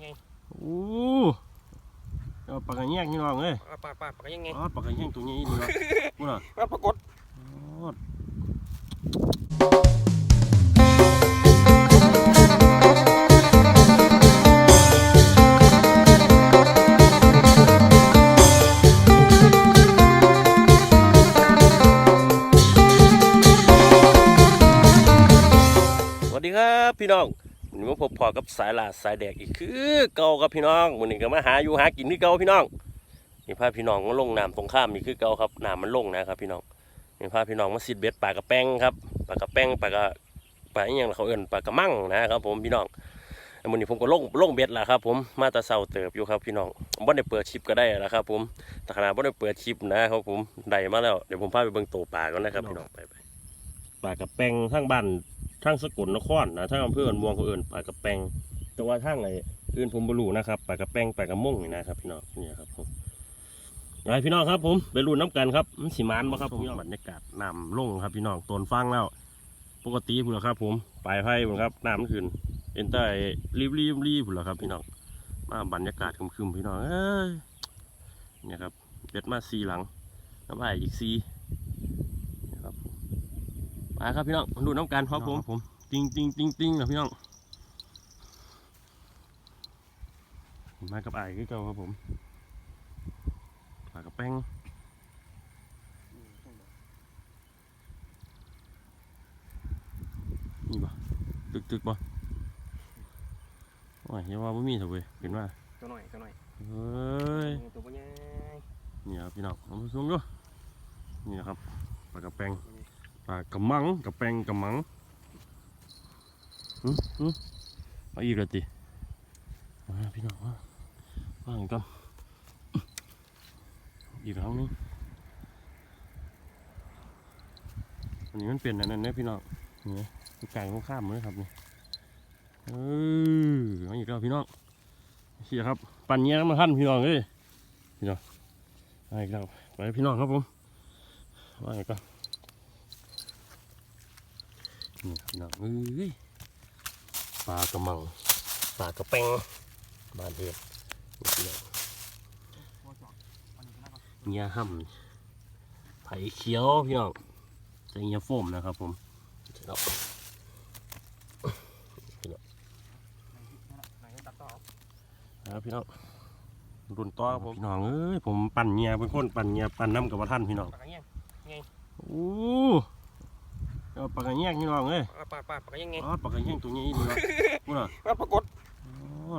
ไงโอ้เอาปากกระแยงพี่น้องเอ้ยเอาปลาปลาปลายังไงอ๋อปากกระแยงตัวนี้ดีเนาะพูดน่ะว่าปรากฏอ๋อสวัสดีครับพี่น้องวั นนี้มาพบพอกับสายลาดสายแดกอีกคือเก่าครับพี่น้องวันนี้ก็มาหาอยู่หากินที่เก่าพี่น้องนี่พาพี่น้องมาลงน้ำตรงข้ามนี่คือเก่าครับน้ำมันลงนะครับ พี่น้องนี่พาพี่น้องมาซิดเบ็ดปลากระแป้งครับปลากระแป้งปลากระปลาอย่างเขาเอิ้นปลากระมั่งนะครับ ผมพี่น้องวันนี้ผมก็ลงลงเบ็ดแล้วครับ ผมมาตะเสาเติบอยู่ครับพี่น้องบ่ได้เปิดชิปก็ได้แล้วครับ ผมแต่ขนาดบ่ได้เปิดชิปนะครับ ผมได้มาแล้วเดี๋ยวผมพาไปเบิ่งโตวปลาก่อนนะครับพี่น้องไปไปปลากระแป้งทั้งบ้าน ทางสกลนครนะทางอำเภออนม่วงเขาเอิ้นปลากระแปงแต่ว่าทางไอ้อื่นผมบรูนะครับปลากระแปงปลากระม่งนี่นะครับ พี่น้องนี่ครับผมไปพี่น้องครับ ผมไปรุ่นน้ำกันครับมันสิมานบ่ครับผมบรรยากาศน้ำลงครับ พี่น้องต้นฟังแล้วปกติพุ่นละครับ ผมปลายไผ่พุ่นครับน้ำขึ้นเอ็นใต้รีบรีบรีบพุ่นละครับ พี่น้องมาบรรยากาศครึมๆพี่น้องเอ้ยเนี่ยครับเบ็ดมาสีหลังน้ำลายอีกสี่ ไปครับพี่น้องดูน้ำกันครับผมผมติงติงติงติงนะพี่น้องมากับไอ้คือเก่าครับผมปลากระแป้งนี่บ่ตึกตึกบ่โอ้ยอย่าว่าไม่มีเถอะเว้ยเห็นว่าตัวหน่อยตัวหน่อยเฮ้ยตัวปัญญานี่ครับพี่น้องเอามาซูมดูนี่นะครับปลากระแป้ง ปลากระมังกระแปงกระมังหึหึเอาอีกแล้วติมาพี่น้องมาว่างกันอีกครั้งนึงอันนี้มันเปลี่ยนอันนั้นนะพี่น้องนี่มันกลางตรงข้ามเลยครับนี่เออเอาอีกแล้วพี่น้องเสียครับ ปั่นเงี้ยมาท่านพี่น้องเอ้ยไปอีกแล้วไปพี่น้องครับผมว่าไงก็นี่ พี่น้องเอ้ยปลากระมังปลากระแปงบ้านเห็ดนี่พี่น้องเงี้ยห่ำไผ่เขียวพี่น้องจะเงี้ยโฟมนะครับผมพี่น้องไหนตัดต่อครับพี่น้องรุ่นต่อครับผมพี่น้องเอ้ยผมปั่นเงี้ยเป็นคนปั่นเงี้ยปั่นน้ำกับว่าท่านพี่น้องปลายังโอ้ เอาปลากระแยงพี่น้องเอ้ยเอาปลาปลาปลายังไงอ๋อปลากระแยงตัวนี้ดีเนาะพูดน่ะว่าปรากฏอ๋อ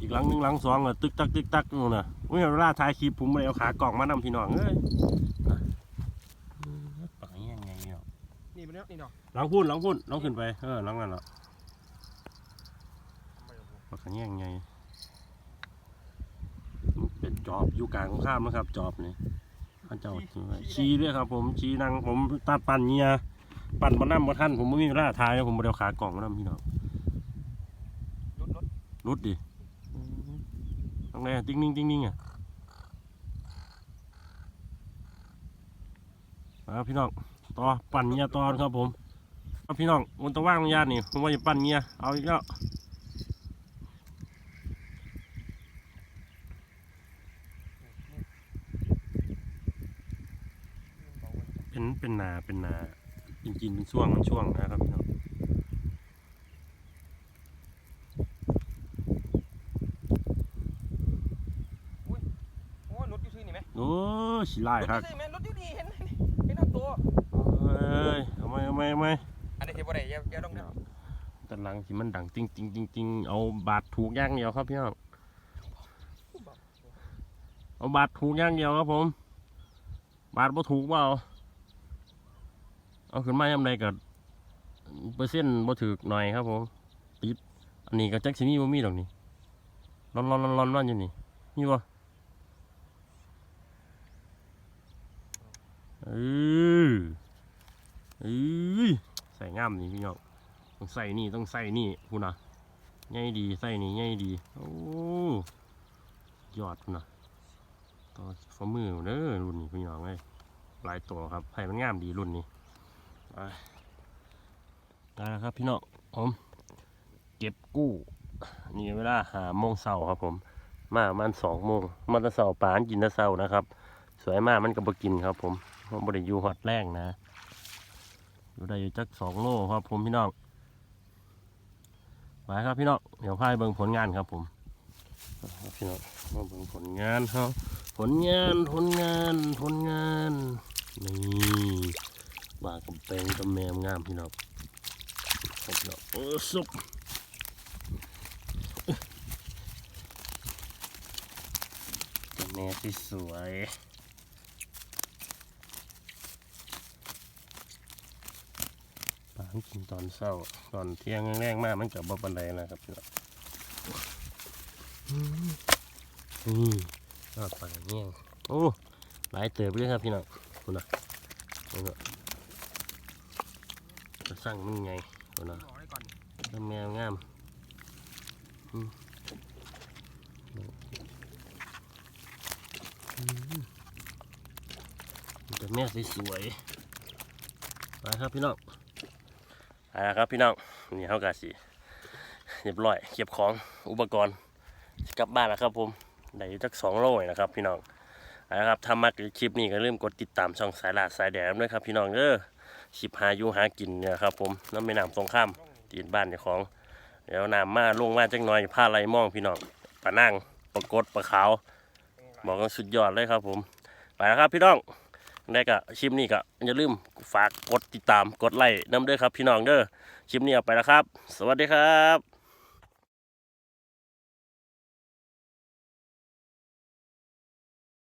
อีกหลังหนึ่งหลังสองอะตึกตักตึกตักนู่นน่ะเมื่อเวลาถ่ายคลิปผมไม่ได้เอาขากล่องมานำพี่น้องเอ้ยน่ะปลากระแยงไงเนาะนี่เป็นเนี้ยนี่ดอกหลังพูดหลังพูดหลังขึ้นไปเออหลังนั่นแหละปลากระแยงไงมันเป็นจอบอยู่กลางข้ามนะครับ จอบนี่ พระเจ้าชี้ด้วยครับ ผมชี้นั่งผมตัดปั่นเงียปั่นบนน้ำบนท่านผมไม่มีเวลาถ่ายผมไม่ได้เอาขากล่องมานำพี่น้องรุดดิตรงไหนติ๊งนิ่งติ๊งนิ่งอะครับพี่น้องต่อปั่นเงียต่อนครับผมครับพี่น้องมันต้องว่างญาตินี่ผมว่าจะปั่นเงียเอาอีกแล้ว เป็นเป็นนาเป็นนา จริงๆ เป็นช่วงมันช่วงนะครับพี่น้องโอ้ยรถอยู่ซื่อนี่ไหมโอ้ยสิไล่รถคอรับยู่ซื่อไหมรถอยู่ดีเห็นไหมเห็นหน้าตัวเอ้ยเอาไหมเอาไหมเอาไหมอันนี้เห็นบ่ได้อย่าอย่าต้องเดินแต่หลังที่มันดังจริงจริงจริงจริงเอาบาดถูกอย่างเดียวครับพี่น้องเอาบาดถูกอย่างเดียวครับผม บาดบ่ถูกเปล่า เอาขึ้นมายำใดกับเปอร์เซ็นต์บ่ถือหน่อยครับผมติดอันนี้ก็จักสิมีบ่มีดอกนี่ร้อนร้อนร้อนร้อนร้อนอยู่นี่มีบ่เออเอ้ยใส่งามนี่พี่น้องต้องใส่นี่ต้องใส่นี่พูนะง่ายดีใส่นี่ง่ายดีโอ้ยอดพูนะต่อฝ่ามือเด้อรุ่นนี้พี่น้องเอ้ยหลายตัวครับไผ่มันงามดีรุ่นนี้ ไปได้แล้วครับพี่น้องผมเก็บกู้นี่เวลาหาโมงเช้าครับผม มาประมันสองโมงมันจะเสาร์ปานกินแตะเสานะครับ สวยมากมันก็บ่กินครับ ผมมันบริยูฮอตแรงนะอยู่ได้อยู่จักสองโลครับผมพี่น้องไปครับพี่น้องเดี๋ยวพายเบิ่งผลงานครับผมครับพี่น้องมาเบิ่งผลงานครับผลงานผลงานผลงานนี่ มากกับแปลงกับแมมงามพี่น้องครับพี่น้องโอ้สุกกับแม่ที่สวยปลามันกินตอนเช้าตอนเที่ยงแรงๆมากมันกับบ่ปันใดนะครับพี่น้องอืมนี่ยอดปลาเงี้ยงโอ้หลายเติบเลยครับพี่น้องคุณนะคุณนะ จะสั่งมันไงคุณนะบอกได้ก่อนทำแมวงามจะแม่สวยๆไปครับพี่น้องเอาละครับพี่น้องนี่เขากะสิเรียบร้อยเก็บของอุปกรณ์กลับบ้านแล้วครับผมได้อยู่จักสองโลนี่นะครับพี่น้องเอาละครับถ้ามักคลิปนี้ก็ลืมกดติดตามช่องสายลาดสายแดดด้วยครับพี่น้องเด้อ ชิบหาอยู่หากินเนี่ยครับ ผมน้ำแม่น้ำสงข้ามตีนบ้านเจ้าของเดี๋ยวน้ำมาลงมาจังหน่อยผ้าไรมองพี่น้องปลานั่งปลากดปลาขาวบอกกันสุดยอดเลยครับ ผมไปแล้วครับพี่น้องได้กับชิมนี่ก็อย่าลืมฝากกดติดตามกดไลค์น้ำเด้อครับ พี่น้องเด้อชิมนี่เอาไปแล้วครับ สวัสดีครับ